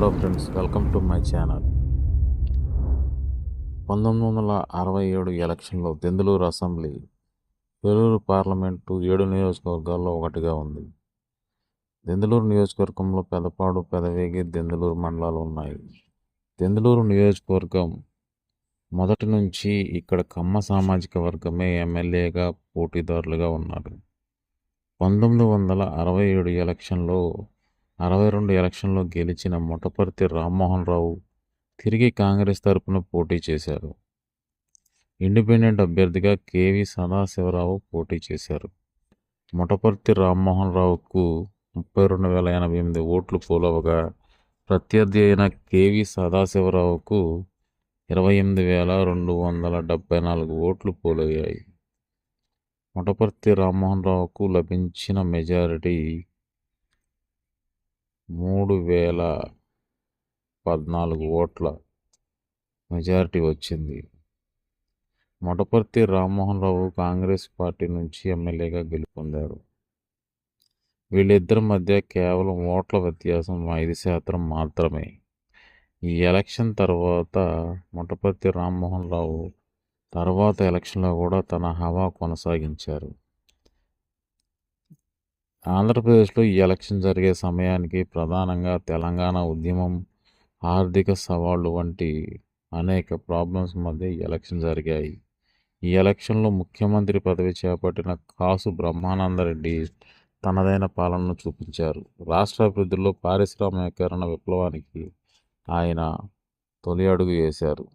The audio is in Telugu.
Hello friends welcome to my channel. పంతొమ్మిది వందల అరవై ఏడు ఎలక్షన్లో దెందులూరు అసెంబ్లీ ఏలూరు పార్లమెంటు ఏడు నియోజకవర్గాల్లో ఒకటిగా ఉంది. దెందులూరు నియోజకవర్గంలో పెదపాడు పెదవేగి దెందులూరు మండలాలు ఉన్నాయి. దెందులూరు నియోజకవర్గం మొదటి నుంచి ఇక్కడ కమ్మ సామాజిక వర్గమే ఎమ్మెల్యేగా పోటీదారులుగా ఉన్నారు. పంతొమ్మిది వందల అరవై ఏడు ఎలక్షన్లో అరవై రెండు ఎలక్షన్లో గెలిచిన మొట్టపర్తి రామ్మోహన్ రావు తిరిగి కాంగ్రెస్ తరపున పోటీ చేశారు. ఇండిపెండెంట్ అభ్యర్థిగా కేవి సదాశివరావు పోటీ చేశారు. మొటపర్తి రామ్మోహన్ రావుకు ముప్పై రెండు వేల ఎనభై ఎనిమిది ఓట్లు పోలవగా ప్రత్యర్థి అయిన కేవి సదాశివరావుకు ఇరవై ఎనిమిది వేల రెండు వందల డెబ్బై నాలుగు ఓట్లు పోలయ్యాయి. మొటపర్తి రామ్మోహన్ రావుకు లభించిన మెజారిటీ మూడు వేల పద్నాలుగు ఓట్ల మెజారిటీ వచ్చింది. మొటపర్తి రామ్మోహన్ రావు కాంగ్రెస్ పార్టీ నుంచి ఎమ్మెల్యేగా గెలుపొందారు. వీళ్ళిద్దరి మధ్య కేవలం ఓట్ల వ్యత్యాసం ఐదు శాతం మాత్రమే. ఈ ఎలక్షన్ తర్వాత మొటపర్తి రామ్మోహన్ రావు తర్వాత ఎలక్షన్లో కూడా తన హవా కొనసాగించారు. ఆంధ్రప్రదేశ్లో ఈ ఎలక్షన్ జరిగే సమయానికి ప్రధానంగా తెలంగాణ ఉద్యమం ఆర్థిక సవాళ్ళు వంటి అనేక ప్రాబ్లమ్స్ మధ్య ఈ ఎలక్షన్ జరిగాయి. ఈ ఎలక్షన్లో ముఖ్యమంత్రి పదవి చేపట్టిన కాసు బ్రహ్మానందరెడ్డి తనదైన పాలనను చూపించారు. రాష్ట్ర అభివృద్ధిలో పారిశ్రామికీకరణ విప్లవానికి ఆయన తొలి అడుగు వేశారు.